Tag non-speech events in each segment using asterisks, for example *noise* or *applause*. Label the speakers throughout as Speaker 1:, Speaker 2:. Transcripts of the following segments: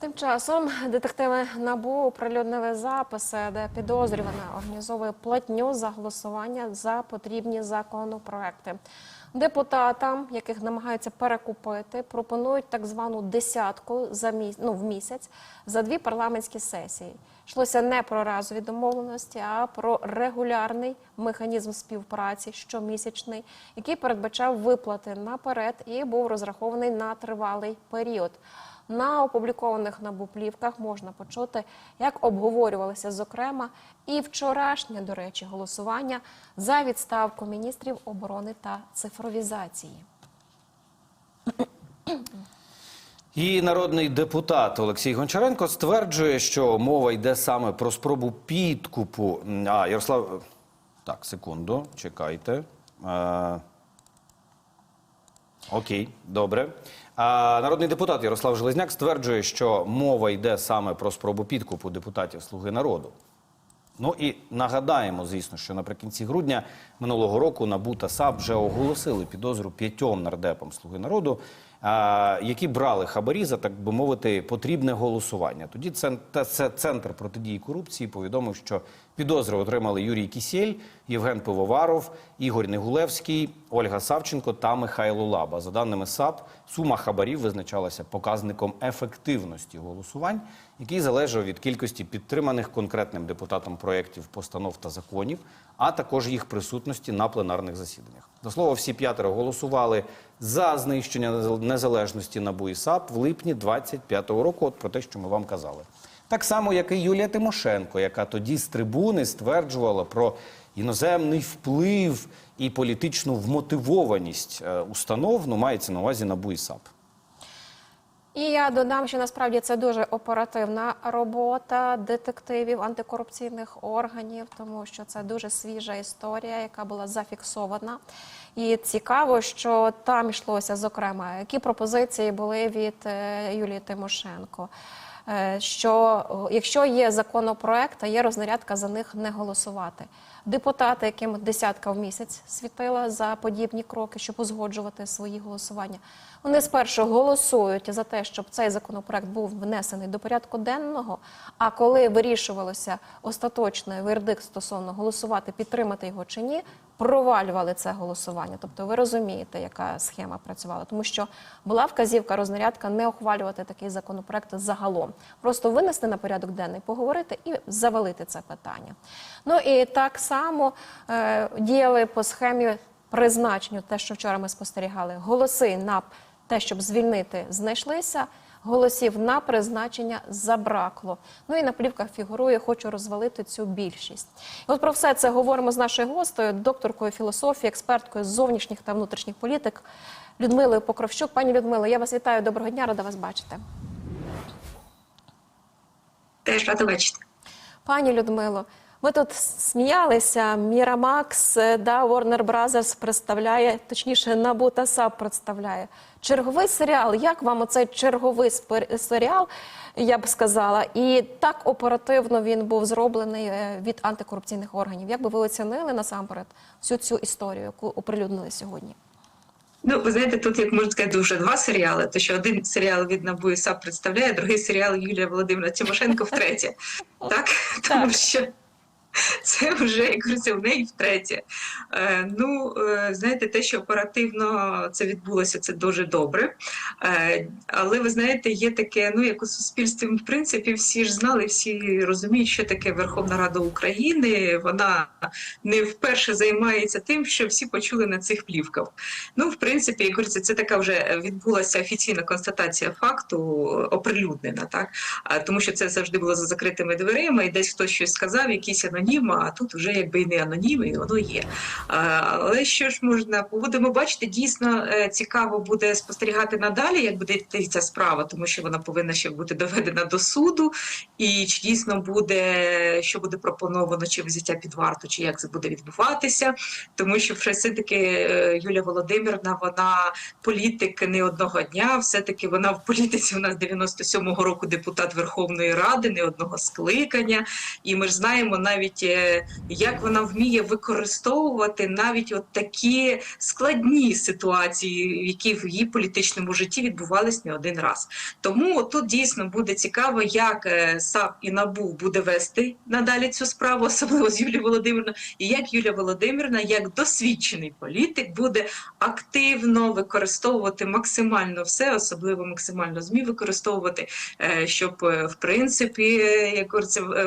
Speaker 1: Тим часом детективи НАБУ оприлюднили записи, де підозрювана організовує платню за голосування за потрібні законопроекти. Депутатам, яких намагаються перекупити, пропонують так звану десятку за міс... ну, в місяць за дві парламентські сесії. Йшлося не про разові домовленості, а про регулярний механізм співпраці щомісячний, який передбачав виплати наперед і був розрахований на тривалий період. На опублікованих НАБУ плівках можна почути, як обговорювалося зокрема і вчорашнє, до речі, голосування за відставку міністрів оборони та цифровізації.
Speaker 2: І народний депутат Олексій Гончаренко стверджує, що мова йде саме про спробу підкупу. А, Ярослав, так, секунду, чекайте. Е, Окей, добре. Народний депутат Ярослав Железняк стверджує, що мова йде саме про спробу підкупу депутатів Слуги народу. Ну і нагадаємо, звісно, що наприкінці грудня минулого року НАБУ та САП вже оголосили підозру п'ятьом нардепам Слуги народу, які брали хабарі за так би мовити потрібне голосування. Тоді цен- центр протидії корупції повідомив, що підозри отримали Юрій Кісєль, Євген Пивоваров, Ігор Негулевський, Ольга Савченко та Михайло Лаба. За даними САП, сума хабарів визначалася показником ефективності голосувань, який залежав від кількості підтриманих конкретним депутатом проєктів, постанов та законів, а також їх присутності на пленарних засіданнях. До слова, всі п'ятеро голосували за знищення незалежності НАБУ і САП в липні 25-го року. От про те, що ми вам казали. Так само, як і Юлія Тимошенко, яка тоді з трибуни стверджувала про іноземний вплив і політичну вмотивованість е, установ, ну мається на увазі НАБУ і САП.
Speaker 1: І я додам, що насправді це дуже оперативна робота детективів антикорупційних органів, тому що це дуже свіжа історія, яка була зафіксована. І цікаво, що там йшлося зокрема, які пропозиції були від е, Юлії Тимошенко. Е, Що якщо є законопроект, а є рознарядка за них не голосувати. Депутати, яким десятка в місяць світила за подібні кроки, щоб узгоджувати свої голосування, вони спершу голосують за те, щоб цей законопроект був внесений до порядку денного. А коли вирішувалося остаточний вердикт стосовно голосувати, підтримати його чи ні, провалювали це голосування. Тобто, ви розумієте, яка схема працювала, тому що була вказівка рознарядка не ухвалювати такий законопроект загалом, просто винести на порядок денний, поговорити і завалити це питання. Ну і так само е, діяли по схемі призначенню, те, що вчора ми спостерігали, голоси на те, щоб звільнити, знайшлися. Голосів на призначення забракло. Ну і на плівках фігурує, хочу розвалити цю більшість. І от про все це говоримо з нашою гостею, докторкою філософії, експерткою з зовнішніх та внутрішніх політик Людмилою Покровщук. Пані Людмило, я вас вітаю. Доброго дня, рада вас бачити.
Speaker 3: Теж рада бачити.
Speaker 1: Пані Людмило, ми тут сміялися. Мірамакс, е, да, Warner Brothers представляє, точніше, НАБУ та САП представляє. Черговий серіал. Як вам оцей черговий серіал, я б сказала, і так оперативно він був зроблений е, від антикорупційних органів. Як би ви оцінили насамперед всю цю історію, яку оприлюднили сьогодні?
Speaker 3: Ну, ви знаєте, тут як можна сказати, вже два серіали. То що один серіал від НАБУ і САП представляє, другий серіал Юлія Володимира Тимошенко втретє. *laughs* Так? Тому що *laughs* це вже як говориться, в неї втретє. Е, ну, е, знаєте, те, що оперативно це відбулося, це дуже добре. Е, але ви знаєте, є таке, ну як у суспільстві, в принципі, всі ж знали, всі розуміють, що таке Верховна Рада України. Вона не вперше займається тим, що всі почули на цих плівках. Ну, в принципі, як говориться, це така вже відбулася офіційна констатація факту, оприлюднена, так тому, що це завжди було за закритими дверима, і десь хтось щось сказав, якийсь анонім, а тут вже якби і не анонім, і воно є. Але що ж можна будемо бачити, дійсно е, цікаво буде спостерігати надалі, як буде йти ця справа, тому що вона повинна ще бути доведена до суду, і чи дійсно буде що буде пропоновано, чи взяття під варту, чи як це буде відбуватися, тому що все таки е, Юлія Володимирівна, вона політик не одного дня. Все таки вона в політиці у нас 97-го року депутат Верховної Ради, не одного скликання. І ми ж знаємо навіть навіть е, як вона вміє використовувати навіть от такі складні ситуації, які в її політичному житті відбувались не один раз. Тому тут дійсно буде цікаво, як е, САП і НАБУ буде вести надалі цю справу, особливо з Юлією Володимирівною, і як Юлія Володимирівна, як досвідчений політик, буде активно використовувати максимально все, особливо максимально змі використовувати, е, щоб в принципі як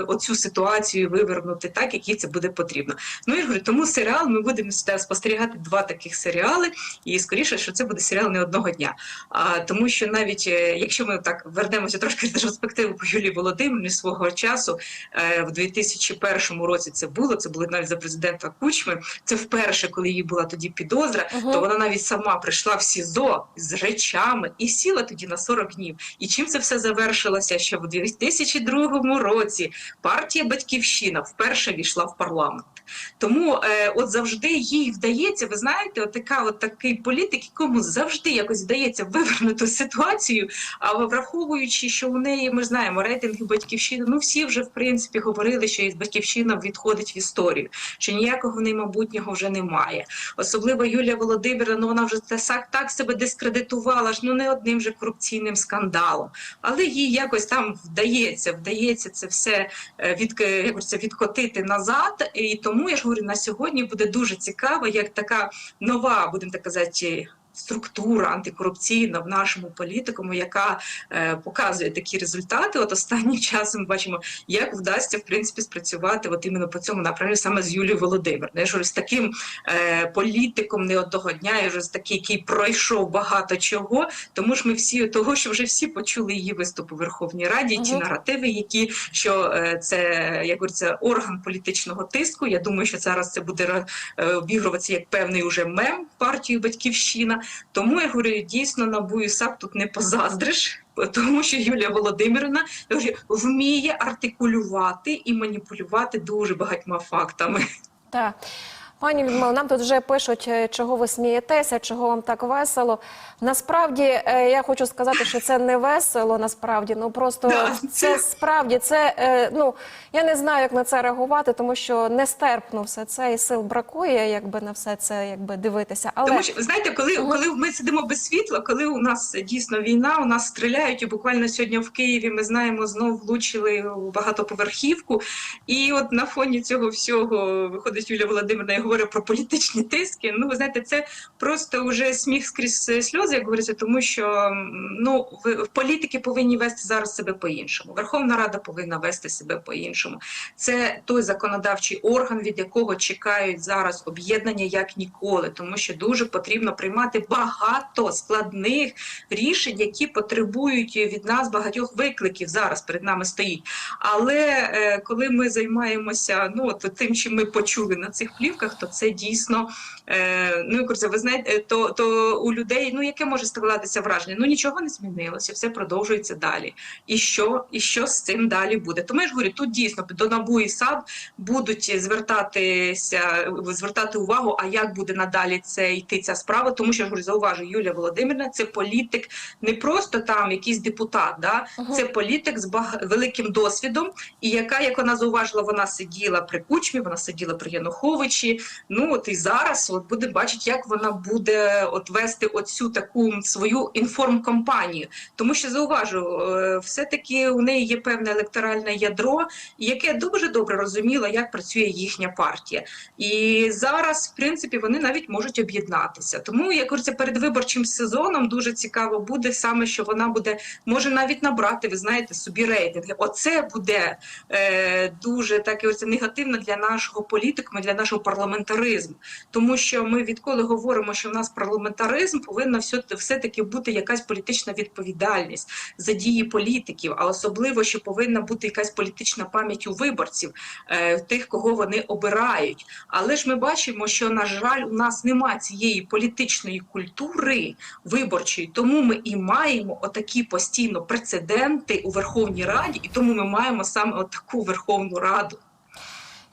Speaker 3: оцю ситуацію вивернути так, як їй це буде потрібно. Ну я говорю, тому серіал ми будемо спостерігати два таких серіали, і скоріше, що це буде серіал не одного дня. А тому, що навіть е, якщо ми так вернемося трошки в ретроспективу по Юлії Володимирівні свого часу, е, в 2001 році це було. Це було навіть за президента Кучми. Це вперше, коли їй була тоді підозра,
Speaker 1: Мгм.
Speaker 3: то вона навіть сама прийшла в СІЗО з речами і сіла тоді на 40 днів. І чим це все завершилося? Що в 2002 році партія Батьківщина вперше війшла в парламент. Тому е, от завжди їй вдається, ви знаєте, от така, от такий політик, якому завжди якось вдається вивернути ситуацію. А враховуючи, що у неї ми знаємо рейтинги батьківщини, ну всі вже в принципі говорили, що із батьківщина відходить в історію, що ніякого майбутнього вже немає. Особливо Юлія Володимирівна, ну вона вже так, так себе дискредитувала ж ну не одним же корупційним скандалом. Але їй якось там вдається, вдається це все е, від, як говориться, відкотити назад. І тому я ж говорю, на сьогодні буде дуже цікаво, як така нова, будемо так казати. Структура антикорупційна в нашому політикуму, яка е, показує такі результати. От останнім *laughs* часом бачимо, як вдасться в принципі спрацювати от іменно по цьому напрямку саме з Юлією Володимирівною. Я ж з таким е, політиком не одного дня, я вже з такий, який пройшов багато чого. Тому ж ми всі того, що вже всі почули її виступ у Верховній Раді, ті
Speaker 1: Мгм.
Speaker 3: наративи, які що е, це як говориться, орган політичного тиску. Я думаю, що зараз це буде е, обігруватися як певний уже мем партії Батьківщина. Тому я говорю, дійсно на САП тут не позаздриш. Тому що Юлія Володимирівна вміє артикулювати і маніпулювати дуже багатьма фактами.
Speaker 1: Так. Пані Людмила, нам тут вже пишуть, е, чого ви смієтеся, чого вам так весело. Насправді, е, я хочу сказати, що це не весело, насправді. Ну просто
Speaker 3: Да,
Speaker 1: це справді це е, ну я не знаю, як на це реагувати, тому що нестерпно все це і сил бракує, якби на все це якби дивитися. Але
Speaker 3: Тому що знаєте, коли, коли ми сидимо без світла, коли у нас дійсно війна, у нас стріляють, і буквально сьогодні в Києві ми знаємо, знов влучили у багатоповерхівку. І от на фоні цього всього виходить Юлія Володимирівна і говорить про політичні тиски. Ну, ви знаєте, це просто вже сміх скрізь сльози, як говориться, тому що ну політики повинні вести зараз себе по-іншому. Верховна Рада повинна вести себе по-іншому. Це той законодавчий орган, від якого чекають зараз об'єднання як ніколи, тому що дуже потрібно приймати багато складних рішень, які потребують від нас багатьох викликів. Зараз перед нами стоїть. Але е, коли ми займаємося ну от тим, чим ми почули на цих плівках, то це дійсно е, ну як ви знаєте, то, то у людей ну яке може складатися враження? Ну нічого не змінилося, все продовжується далі. І що, і що з цим далі буде? Тому я ж говорю, тут дійсно до НАБУ і САП будуть звертатися, звертати увагу, а як буде надалі це йти ця справа, тому що я ж говорю, зауважу, Юлія Володимирівна, це політик, не просто там якийсь депутат, да
Speaker 1: Мгм.
Speaker 3: це політик з бага- великим досвідом, і яка, як вона зауважила, вона сиділа при Кучмі, вона сиділа при Януковичі. Ну от і зараз от буде бачити, як вона буде от вести оцю таку свою інформкомпанію. Тому що зауважу, е, все-таки у неї є певне електоральне ядро, яке дуже добре розуміло, як працює їхня партія. І зараз, в принципі, вони навіть можуть об'єднатися. Тому як говориться, перед виборчим сезоном дуже цікаво буде саме, що вона буде може навіть набрати, ви знаєте, собі рейтинги. Оце буде е, дуже так і негативно для нашого політику, для нашого парламентаризму. Тому що ми відколи говоримо, що в нас парламентаризм повинна все, все-таки бути якась політична відповідальність за дії політиків, а особливо, що повинна бути якась політична пам'ять у виборців, е, тих, кого вони обирають. Але ж ми бачимо, що на жаль, у нас немає цієї політичної культури виборчої, тому ми і маємо отакі постійно прецеденти у Верховній Раді, і тому ми маємо саме отаку Верховну Раду.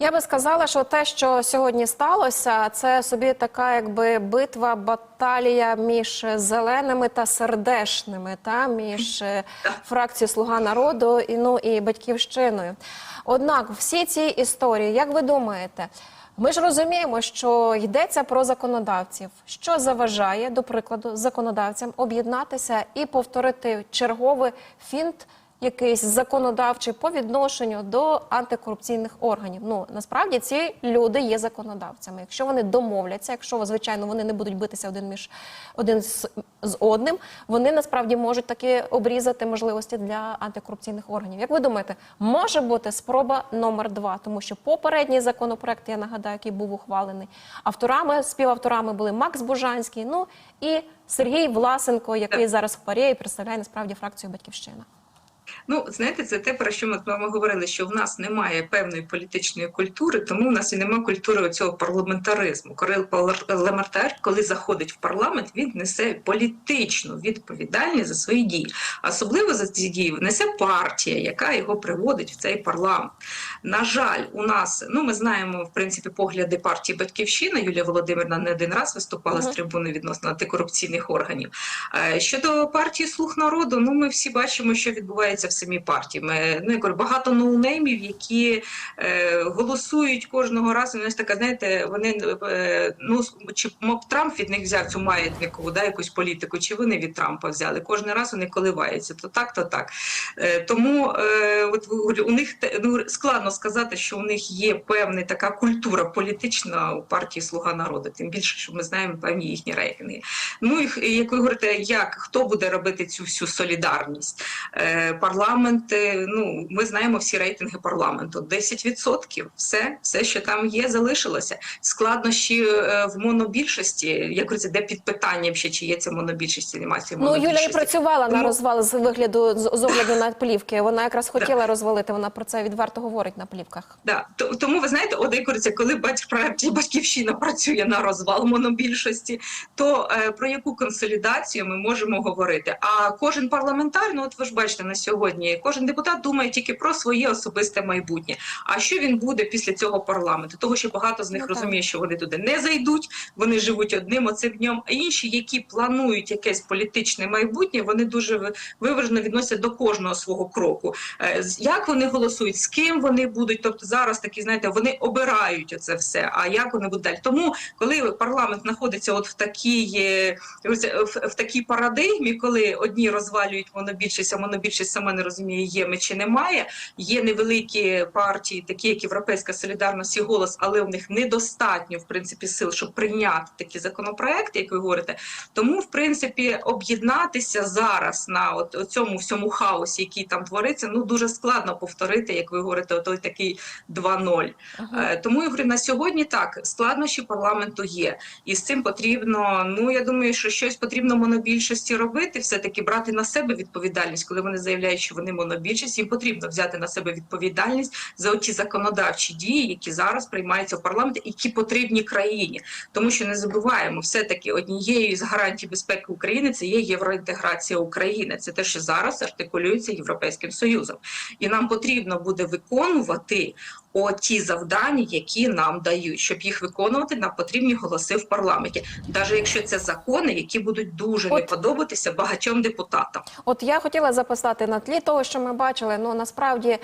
Speaker 1: Я би сказала, що те, що сьогодні сталося, це собі така, якби битва, баталія між зеленими та сердешними, та між *laughs* е, фракцією Слуга народу і ну і батьківщиною. Однак, всі ці історії, як ви думаєте? Ми ж розуміємо, що йдеться про законодавців, що заважає, до прикладу, законодавцям об'єднатися і повторити черговий фінт якийсь законодавчий по відношенню до антикорупційних органів. Ну насправді ці люди є законодавцями. Якщо вони домовляться, якщо звичайно вони не будуть битися один між один з, з одним, вони насправді можуть таки обрізати можливості для антикорупційних органів. Як ви думаєте, може бути спроба номер два, тому що попередній законопроект, я нагадаю, який був ухвалений, авторами, співавторами були Макс Бужанський, ну і Сергій Власенко, який зараз в парі і представляє насправді фракцію Батьківщина.
Speaker 3: Ну, знаєте, це те, про що ми з вами говорили, що в нас немає певної політичної культури, тому в нас і немає культури цього парламентаризму. Коли парламентар, коли заходить в парламент, він несе політичну відповідальність за свої дії. Особливо за ці дії несе партія, яка його приводить в цей парламент. На жаль, у нас ну ми знаємо в принципі погляди партії Батьківщина. Юлія Володимирівна не один раз виступала з трибуни відносно антикорупційних органів. Е, Щодо партії Слуг народу, ну ми всі бачимо, що відбувається в самій партії. Ну я кажу, багато ноунеймів, які е, голосують кожного разу. Ну, ось така, знаєте, вони е, ну чи моб Трамп від них взяв цю маятникову, да, якусь політику, чи вони від Трампа взяли. Кожен раз вони коливаються. То так, то так. Е, тому е, от у них ну, складно сказати, що у них є певна така культура політична у партії Слуга народу. Тим більше, що ми знаємо певні їхні рейтинги. Ну як ви говорите, як хто буде робити цю всю солідарність? Е, парламент, е, ну ми знаємо всі рейтинги парламенту. 10%. Все, все, що там є, залишилося. Складнощі е, в монобільшості. Як говориться, де під питанням ще чи є ця монобільшість, чи немає цієї
Speaker 1: Ну, Юля і
Speaker 3: монобільшості.
Speaker 1: працювала на розвал з вигляду з, з огляду на плівки. Вона якраз хотіла розвалити. Вона про це відверто говорить на плівках.
Speaker 3: Да. То- Тому ви знаєте, як коли партія батьківщина працює на розвал монобільшості, то е, про яку консолідацію ми можемо говорити? А кожен парламентар, ну от ви ж бачите на сьогодні, кожен депутат думає тільки про своє особисте майбутнє. А що він буде після цього парламенту? Того, що багато з них
Speaker 1: Ну,
Speaker 3: розуміє, що вони туди не зайдуть, вони живуть одним оцим днем. А інші, які планують якесь політичне майбутнє, вони дуже ви- виважено відносять до кожного свого кроку. Е, Як вони голосують, з ким вони будуть? Тобто зараз такі, знаєте, вони обирають оце все. А як вони будуть далі? Тому, коли парламент знаходиться от в такій, е, в, в такій парадигмі, коли одні розвалюють монобільшість, а монобільшість сама не розуміє, є ми чи немає. Є невеликі партії, такі як Європейська Солідарність і голос, але в них недостатньо в принципі сил, щоб прийняти такі законопроекти, як ви говорите. Тому, в принципі, об'єднатися зараз на от, цьому всьому хаосі, який там твориться, ну дуже складно повторити, як ви говорите, той такий 2-0. Е, Тому я говорю, на сьогодні так складнощі парламенту є, і з цим потрібно. Ну я думаю, що щось потрібно монобільшості робити, все таки брати на себе відповідальність, коли вони заявляють, що вони монобільшість. Їм потрібно взяти на себе відповідальність за ті законодавчі дії, які зараз приймаються в парламенті, які потрібні країні. Тому що не забуваємо, все таки однією з гарантій безпеки України це є євроінтеграція України. Це те, що зараз артикулюється Європейським Союзом, і нам потрібно буде виконувати оті завдання, які нам дають, щоб їх виконувати, нам потрібні голоси в парламенті, навіть якщо це закони, які будуть дуже не подобатися багатьом депутатам.
Speaker 1: От я хотіла записати на тлі того, що ми бачили. Ну насправді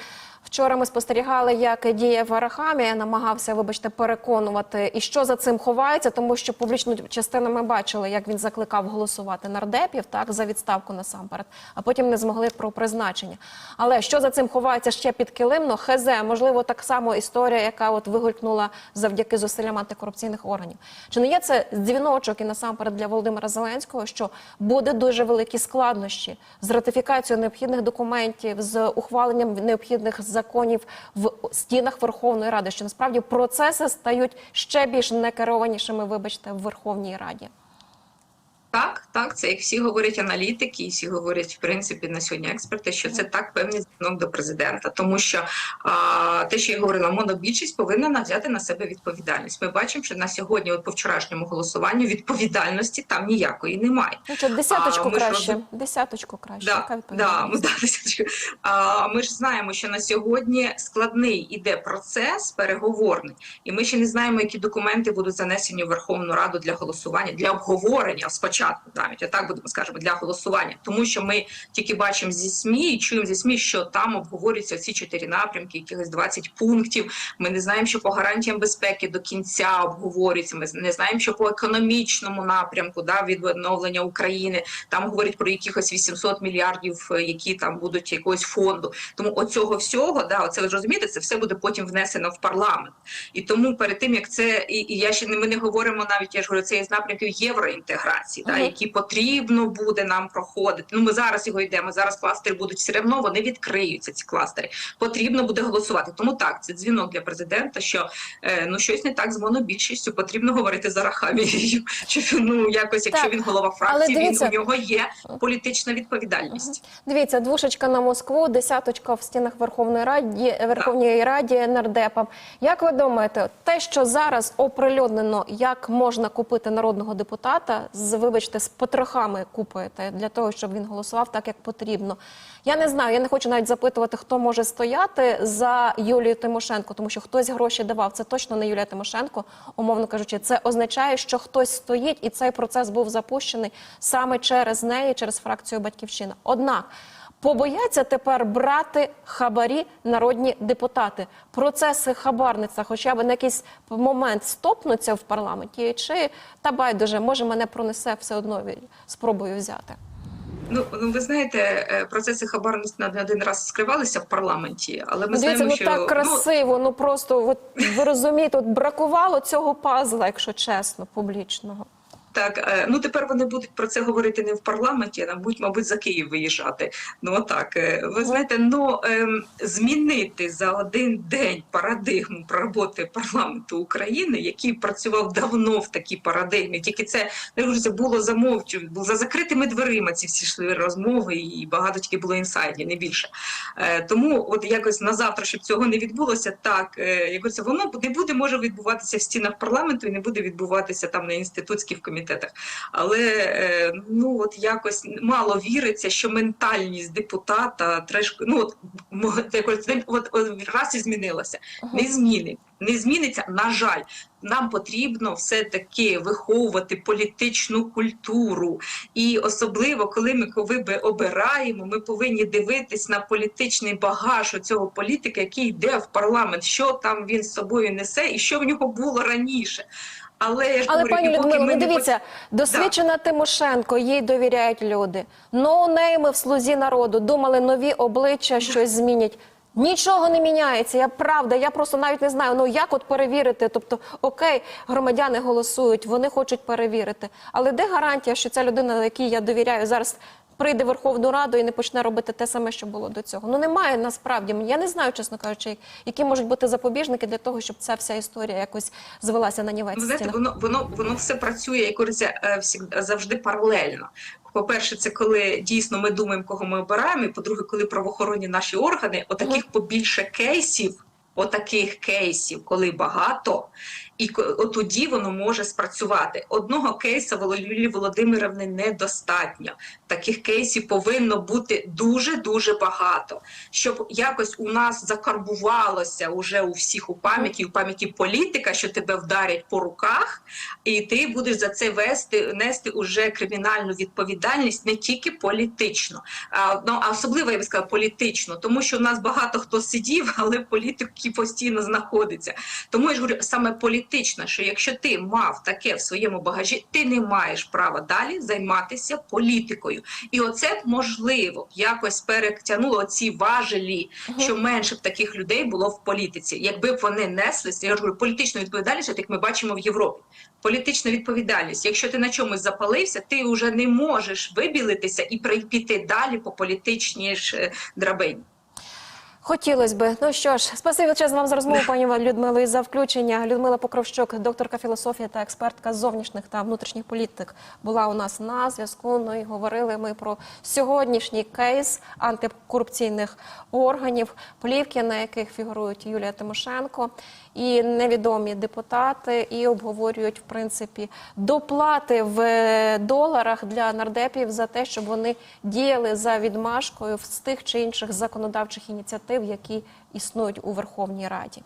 Speaker 1: вчора ми спостерігали, як діє Варахамія, намагався, вибачте, переконувати, і що за цим ховається, тому що публічну частину ми бачили, як він закликав голосувати нардепів так за відставку насамперед, а потім не змогли про призначення. Але що за цим ховається ще підкилимно, хезе, можливо, так само історія, яка от вигулькнула завдяки зусиллям антикорупційних органів. Чи не є це дзвіночок і насамперед для Володимира Зеленського, що буде дуже великі складнощі з ратифікацією необхідних документів, з ухваленням необхідних законів в стінах Верховної Ради, що насправді процеси стають ще більш некерованішими, вибачте, в Верховній Раді.
Speaker 3: Так, так, це як всі говорять аналітики, і всі говорять в принципі на сьогодні експерти, що це так певний дзвінок до президента, тому що а, те, що я говорила, монобільшість повинна взяти на себе відповідальність. Ми бачимо, що на сьогодні, от по вчорашньому голосуванню, відповідальності там ніякої немає.
Speaker 1: Ну десяточку
Speaker 3: А, ми ж
Speaker 1: краще. Десяточку краще.
Speaker 3: Да,
Speaker 1: Яка відповідальність?
Speaker 3: ми, да, *laughs* десяточку. а, ми ж знаємо, що на сьогодні складний іде процес переговорний, і ми ще не знаємо, які документи будуть занесені в Верховну Раду для голосування, для обговорення спочатку, навіть отак будемо скажемо, для голосування, тому що ми тільки бачимо зі СМІ і чуємо зі СМІ, що там обговорюються ці чотири напрямки, якихось 20 пунктів. Ми не знаємо, що по гарантіям безпеки до кінця обговорюється. Ми не знаємо, що по економічному напрямку да, відновлення України там говорять про якихось 800 мільярдів, е, які там будуть якогось фонду. Тому оцього всього, да, оце ви розумієте, це все буде потім внесено в парламент. І тому перед тим як це, і, і я ще не ми не говоримо навіть, я ж говорю, це із напрямків євроінтеграції, да, які потрібно буде нам проходити. Ну ми зараз його йдемо. Зараз кластери будуть все одно, вони відкриються. Ці кластери потрібно буде голосувати. Тому так, це дзвінок для президента, що е, ну щось не так з монобільшістю. Потрібно говорити за Рахамією. Що *laughs* ну якось, якщо
Speaker 1: Так,
Speaker 3: він голова фракції, він у нього є політична відповідальність.
Speaker 1: Дивіться, двушечка на Москву, десяточка в стінах Верховної Раді Верховної Раді нардепам. Як ви думаєте, те, що зараз оприлюднено, як можна купити народного депутата, з вибачте, з потрохами купуєте для того, щоб він голосував так, як потрібно? Я не знаю, я не хочу навіть запитувати, хто може стояти за Юлією Тимошенко, тому що хтось гроші давав. Це точно не Юлія Тимошенко, умовно кажучи. Це означає, що хтось стоїть, і цей процес був запущений саме через неї, через фракцію Батьківщина. Однак. Побояться тепер брати хабарі народні депутати. Процеси хабарництва, хоча б на якийсь момент стопнуться в парламенті, чи та байдуже, може мене пронесе все одно спробую взяти.
Speaker 3: Ну, ну ви знаєте, е, процеси хабарництва не один раз скривалися в парламенті, але ми
Speaker 1: Ну, Дивіться,
Speaker 3: знаємо,
Speaker 1: ну
Speaker 3: що
Speaker 1: так красиво. Ну просто от ви розумієте, от бракувало цього пазла, якщо чесно, публічного.
Speaker 3: Так, е, ну тепер вони будуть про це говорити не в парламенті, а будуть, мабуть, за Київ виїжджати. Ну отак. е, Ви знаєте, ну ем, змінити за один день парадигму роботи парламенту України, який працював давно в такій парадигмі. Тільки це не це було замовчу, було за закритими дверима. Ці всі йшли розмови, і багато тільки було інсайдів, не більше. Е, тому, от якось на завтра, щоб цього не відбулося, так якось воно не буде може відбуватися в стінах парламенту і не буде відбуватися там на інститутських комітетах. Але е, ну от якось мало віриться, що ментальність депутата треш, ну от, *laughs* якось, от, от раз і змінилася. Не змінить. Не зміниться, на жаль, нам потрібно все-таки виховувати політичну культуру. І особливо, коли ми коли обираємо, ми повинні дивитись на політичний багаж цього політика, який йде в парламент, що там він з собою несе і що в нього було раніше. Але я ж
Speaker 1: Але
Speaker 3: говорю,
Speaker 1: пані Людмила,
Speaker 3: ми
Speaker 1: ну
Speaker 3: не
Speaker 1: дивіться, досвідчена Тимошенко, їй довіряють люди. Ноунейми в слузі народу думали, нові обличчя щось змінять. Нічого не міняється. Я правда, я просто навіть не знаю. Ну як от перевірити? Тобто, окей, громадяни голосують, вони хочуть перевірити. Але де гарантія, що ця людина, якій я довіряю, зараз прийде в Верховну Раду і не почне робити те саме, що було до цього? Ну немає насправді. Я не знаю, чесно кажучи, які можуть бути запобіжники для того, щоб ця вся історія якось звелася на нівець.
Speaker 3: Ви знаєте, воно воно воно все працює як говориться, е, завжди паралельно. По-перше, це коли дійсно ми думаємо, кого ми обираємо. І по-друге, коли правоохоронні наші органи, отаких побільше кейсів, отаких кейсів, коли багато, і тоді воно може спрацювати. Одного кейса Воло- Юлії Володимирівни недостатньо. Таких кейсів повинно бути дуже дуже багато, щоб якось у нас закарбувалося уже у всіх у пам'яті, у пам'яті політика, що тебе вдарять по руках, і ти будеш за це вести нести уже кримінальну відповідальність не тільки політично, а ну а особливо я би сказала політично, тому що у нас багато хто сидів, але політики постійно знаходиться. Тому я ж говорю саме політично, що якщо ти мав таке в своєму багажі, ти не маєш права далі займатися політикою. І оце б можливо якось перетягнуло ці важелі, що менше б таких людей було в політиці, якби б вони неслися, я ж говорю, політичну відповідальність, як ми бачимо в Європі. Політична відповідальність. Якщо ти на чомусь запалився, ти вже не можеш вибілитися і піти далі по політичній ж е, драбині.
Speaker 1: Хотілося би. Ну що ж, спасибі величезно вам за розмову, пані Людмило, і за включення. Людмила Покровщук, докторка філософії та експертка зовнішніх та внутрішніх політик, була у нас на зв'язку. Ну і говорили ми про сьогоднішній кейс антикорупційних органів, плівки, на яких фігурують Юлія Тимошенко і невідомі депутати, і обговорюють в принципі доплати в доларах для нардепів за те, щоб вони діяли за відмашкою з тих чи інших законодавчих ініціатив, які існують у Верховній Раді.